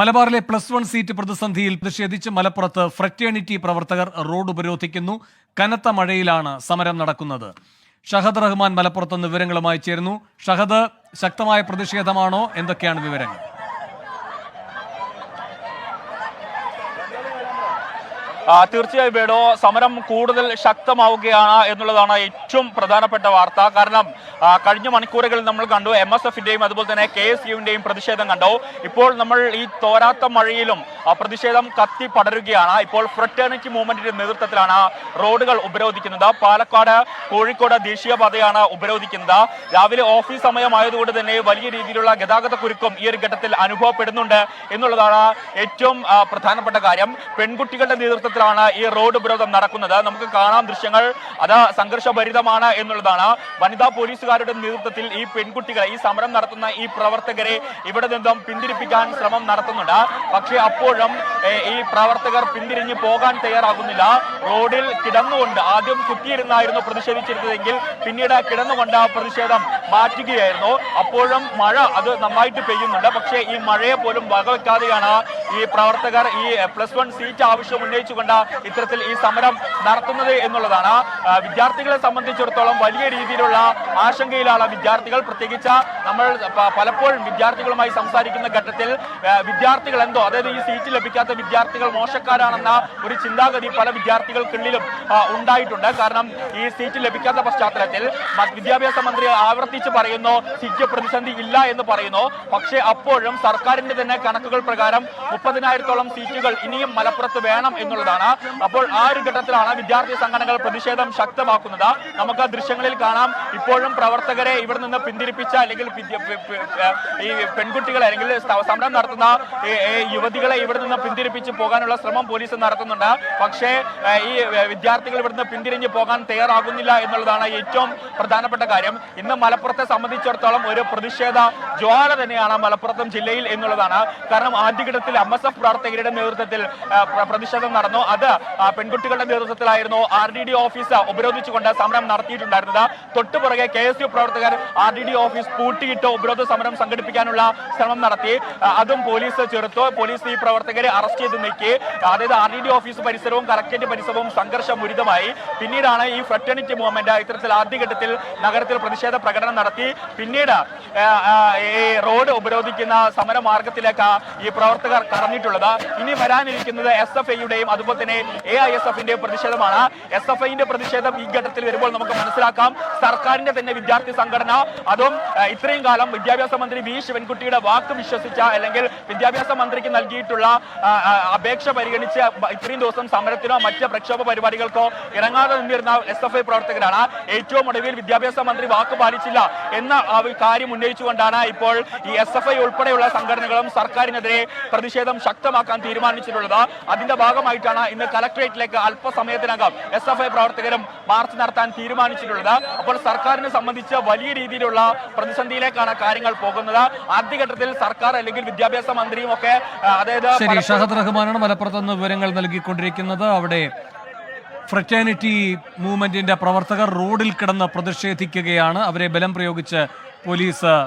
മലബാറിലെ plus one seat പ്രതിസന്ധിയിൽ പ്രതിഷേധിച്ച് മലപ്പുറത്ത് ഫ്രറ്റേണിറ്റി പ്രവർത്തകർ റോഡ് ഉപരോധിക്കുന്നു. കനത്ത മഴയിലാണ് സമരം നടക്കുന്നത്. ഷഹദ് റഹ്മാൻ മലപ്പുറത്ത് വിവരങ്ങളുമായി ചേരുന്നു. ഷഹദ് ശക്തമായ പ്രതിഷേധമാണോ? എന്തൊക്കെയാണ് വിവരങ്ങൾ? തീർച്ചയായും വേണോ. സമരം കൂടുതൽ ശക്തമാവുകയാണ് എന്നുള്ളതാണ് ഏറ്റവും പ്രധാനപ്പെട്ട വാർത്ത. കാരണം കഴിഞ്ഞ മണിക്കൂറുകളിൽ നമ്മൾ കണ്ടു എം എസ് എഫിന്റെയും അതുപോലെ തന്നെ കെ എസ് യുവിന്റെയും പ്രതിഷേധം കണ്ടു. ഇപ്പോൾ നമ്മൾ ഈ തോരാത്ത മഴയിലും പ്രതിഷേധം കത്തി പടരുകയാണ്. ഇപ്പോൾ ഫ്രട്ടേണിറ്റി മൂവ്മെന്റിന്റെ നേതൃത്വത്തിലാണ് റോഡുകൾ ഉപരോധിക്കുന്നത്. പാലക്കാട് കോഴിക്കോട് ദേശീയപാതയാണ് ഉപരോധിക്കുന്നത്. രാവിലെ ഓഫീസ് സമയമായതുകൊണ്ട് തന്നെ വലിയ രീതിയിലുള്ള ഗതാഗത കുരുക്കും ഈ ഒരു ഘട്ടത്തിൽ അനുഭവപ്പെടുന്നുണ്ട് എന്നുള്ളതാണ് ഏറ്റവും പ്രധാനപ്പെട്ട കാര്യം. പെൺകുട്ടികളുടെ നേതൃത്വത്തിലാണ് ഈ റോഡ് ഉപരോധം നടക്കുന്നത്. നമുക്ക് കാണാം ദൃശ്യങ്ങൾ. അത് സംഘർഷഭരിതമാണ് എന്നുള്ളതാണ്. വനിതാ പോലീസുകാരുടെ നേതൃത്വത്തിൽ ഈ പെൺകുട്ടികളെ ഈ സമരം നടത്തുന്ന ഈ പ്രവർത്തകരെ ഇവിടെ നിന്നും പിന്തിരിപ്പിക്കാൻ ശ്രമം നടത്തുന്നുണ്ട്. പക്ഷേ അപ്പോഴും ഈ പ്രവർത്തകർ പിന്തിരിഞ്ഞ് പോകാൻ തയ്യാറാകുന്നില്ല. റോഡിൽ കിടന്നുകൊണ്ട് ആദ്യം കുത്തിയിരുന്നായിരുന്നു പ്രതിഷേധിച്ചിരുന്നതെങ്കിൽ പിന്നീട് കിടന്നുകൊണ്ട് പ്രതിഷേധം മാറ്റുകയായിരുന്നു. അപ്പോഴും മഴ അത് നന്നായിട്ട് പെയ്യുന്നുണ്ട്. പക്ഷേ ഈ മഴയെ പോലും വകവെക്കാതെയാണ് ഈ പ്രവർത്തകർ ഈ പ്ലസ് വൺ സീറ്റ് ആവശ്യം ഉന്നയിച്ചുകൊണ്ട് ഇത്തരത്തിൽ ഈ സമരം നടത്തുന്നത് എന്നുള്ളതാണ്. വിദ്യാർത്ഥികളെ സംബന്ധിച്ചിടത്തോളം വലിയ രീതിയിലുള്ള ആശങ്കയിലാണ് വിദ്യാർത്ഥികൾ. പ്രത്യേകിച്ച് നമ്മൾ പലപ്പോഴും വിദ്യാർത്ഥികളുമായി സംസാരിക്കുന്ന ഘട്ടത്തിൽ വിദ്യാർത്ഥികൾ എന്തോ അതായത് ഈ സീറ്റ് ലഭിക്കാത്ത വിദ്യാർത്ഥികൾ മോശക്കാരാണെന്ന ഒരു ചിന്താഗതി പല വിദ്യാർത്ഥികൾക്കുള്ളിലും ഉണ്ടായിട്ടുണ്ട്. കാരണം ഈ സീറ്റ് ലഭിക്കാത്ത പശ്ചാത്തലത്തിൽ വിദ്യാഭ്യാസ മന്ത്രി ആവർത്തിച്ച് പറയുന്നു സീറ്റ് പ്രതിസന്ധി ഇല്ല എന്ന് പറയുന്നു. പക്ഷേ അപ്പോഴും സർക്കാരിന്റെ തന്നെ കണക്കുകൾ പ്രകാരം മുപ്പതിനായിരത്തോളം സീറ്റുകൾ ഇനിയും മലപ്പുറത്ത് വേണം എന്നുള്ളതാണ്. അപ്പോൾ ആ ഒരു ഘട്ടത്തിലാണ് വിദ്യാർത്ഥി സംഘടനകൾ പ്രതിഷേധം ശക്തമാക്കുന്നത്. നമുക്ക് ദൃശ്യങ്ങളിൽ കാണാം. ഇപ്പോഴും പ്രവർത്തകരെ ഇവിടെ നിന്ന് പിന്തിരിപ്പിച്ച അല്ലെങ്കിൽ ഈ പെൺകുട്ടികളെ അല്ലെങ്കിൽ സമരം നടത്തുന്ന യുവതികളെ ഇവിടെ നിന്ന് പിന്തിരിപ്പിച്ച് പോകാനുള്ള ശ്രമം പോലീസ് നടത്തുന്നുണ്ട്. പക്ഷേ ഈ വിദ്യാർത്ഥികൾ ഇവിടുന്ന് പിന്തിരിഞ്ഞ് പോകാൻ തയ്യാറാകുന്നില്ല എന്നുള്ളതാണ് ഏറ്റവും പ്രധാനപ്പെട്ട കാര്യം. ഇന്ന് മലപ്പുറത്തെ സംബന്ധിച്ചിടത്തോളം ഒരു പ്രതിഷേധ ജ്വാല തന്നെയാണ് മലപ്പുറത്തും ജില്ലയിൽ എന്നുള്ളതാണ്. കാരണം ആദ്യഘട്ടത്തിൽ എം എസ് എഫ് പ്രവർത്തകരുടെ നേതൃത്വത്തിൽ പ്രതിഷേധം നടന്നു. അത് പെൺകുട്ടികളുടെ നേതൃത്വത്തിലായിരുന്നു ആർ ഡി ഡി ഓഫീസ് ഉപരോധിച്ചുകൊണ്ട് സമരം നടത്തിയിട്ടുണ്ടായിരുന്നത്. തൊട്ടുപുറകെ കെ എസ് യു പ്രവർത്തകർ ആർ ഡി ഡി ഓഫീസ് പൂട്ടിയിട്ട് ഉപരോധ സമരം സംഘടിപ്പിക്കാനുള്ള ശ്രമം നടത്തി. അതും പോലീസ് ചെറുത്തു. പോലീസ് ഈ പ്രവർത്തകരെ അറസ്റ്റ് ചെയ്ത് നീക്കി. അതായത് ആർ ഡി ഡി ഓഫീസ് പരിസരവും കളക്ടറേറ്റ് പരിസരവും സംഘർഷമുരിതമായി. പിന്നീടാണ് ഈ ഫ്രട്ടേണിറ്റി മൂവ്മെന്റ് ഇത്തരത്തിൽ ആദ്യഘട്ടത്തിൽ നഗരത്തിൽ പ്രതിഷേധ പ്രകടനം നടത്തി. പിന്നീട് ഈ റോഡ് ഉപരോധിക്കുന്ന സമരമാർഗത്തിലേക്ക് ഈ പ്രവർത്തകർ കടന്നിട്ടുള്ളത് ഇനി വരാനിരിക്കുന്നത് എസ് എഫ് ഐയുടെയും അതുപോലെ തന്നെ എ ഐ എസ് എഫിന്റെയും പ്രതിഷേധമാണ്. എസ് എഫ് ഐന്റെ പ്രതിഷേധം ഈ ഘട്ടത്തിൽ വരുമ്പോൾ നമുക്ക് മനസ്സിലാക്കാം. സർക്കാരിന്റെ തന്നെ വിദ്യാർത്ഥി സംഘടന അതും ഇത്രയും കാലം വിദ്യാഭ്യാസ മന്ത്രി വി ശിവൻകുട്ടിയുടെ വാക്ക് വിശ്വസിച്ച അല്ലെങ്കിൽ വിദ്യാഭ്യാസ മന്ത്രിക്ക് നൽകിയിട്ടുള്ള അപേക്ഷ പരിഗണിച്ച് ഇത്രയും ദിവസം സമരത്തിനോ മറ്റ് പ്രക്ഷോഭ പരിപാടികൾക്കോ ഇറങ്ങാതെ നിന്നിരുന്ന എസ് എഫ് ഐ പ്രവർത്തകരാണ്. ഏറ്റവും ഒടുവിൽ വിദ്യാഭ്യാസ മന്ത്രി വാക്ക് പാലിച്ചില്ല എന്ന കാര്യം ഉന്നയിച്ചുകൊണ്ടാണ് ഇപ്പോൾ ഈ എസ് എഫ് ഐ ഉൾപ്പെടെയുള്ള സംഘടനകളും സർക്കാരിനെതിരെ പ്രതിഷേധം ശക്തമാക്കാൻ തീരുമാനിച്ചിട്ടുള്ളത്. അതിന്റെ ഭാഗമായിട്ടാണ് ഇന്ന് കലക്ടറേറ്റിലേക്ക് അല്പസമയത്തിനകം എസ് എഫ് ഐ പ്രവർത്തകരും മാർച്ച് നടത്താൻ തീരുമാനിച്ചിട്ടുള്ളത്. അപ്പോൾ സർക്കാരിനെ സംബന്ധിച്ച് വലിയ രീതിയിലുള്ള പ്രതിസന്ധിയിലേക്കാണ് കാര്യങ്ങൾ പോകുന്നത്. ആദ്യഘട്ടത്തിൽ സർക്കാർ അല്ലെങ്കിൽ വിദ്യാഭ്യാസ മന്ത്രിയും ഒക്കെ അതായത് ശരി പലപ്പോഴും- ഷഹദ് റഹ്മാനാണ് മലപ്പുറത്ത് നിന്ന് വിവരങ്ങൾ നൽകിക്കൊണ്ടിരിക്കുന്നത്. അവിടെ ഫ്രറ്റേണിറ്റി മൂവ്മെന്റിന്റെ പ്രവർത്തകർ റോഡിൽ കിടന്ന് പ്രതിഷേധിക്കുകയാണ്. അവരെ ബലം പ്രയോഗിച്ച് പോലീസ്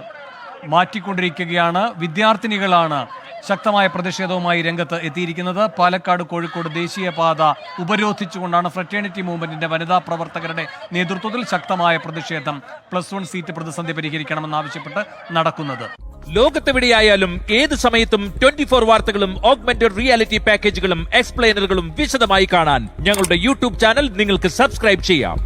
മാറ്റിക്കൊണ്ടിരിക്കുകയാണ്. വിദ്യാർത്ഥിനികളാണ് ശക്തമായ പ്രതിഷേധവുമായി രംഗത്ത് എത്തിയിരിക്കുന്നത് പാലക്കാട് കോഴിക്കോട് ദേശീയപാത ഉപരോധിച്ചുകൊണ്ടാണ് ഫ്രറ്റേണിറ്റി മൂവ്മെന്റിന്റെ വനിതാ പ്രവർത്തകരുടെ നേതൃത്വത്തിൽ ശക്തമായ പ്രതിഷേധം. പ്ലസ് വൺ സീറ്റ് പ്രതിസന്ധി പരിഹരിക്കണമെന്നാവശ്യപ്പെട്ട് നടക്കുന്നത്. ലോകത്തെവിടെയായാലും ഏത് സമയത്തും ട്വന്റി ഫോർ വാർത്തകളും ഓഗ്മെന്റഡ് റിയാലിറ്റി പാക്കേജുകളും എക്സ്പ്ലെയിനറുകളും വിശദമായി കാണാൻ ഞങ്ങളുടെ യൂട്യൂബ് ചാനൽ നിങ്ങൾക്ക് സബ്സ്ക്രൈബ് ചെയ്യാം.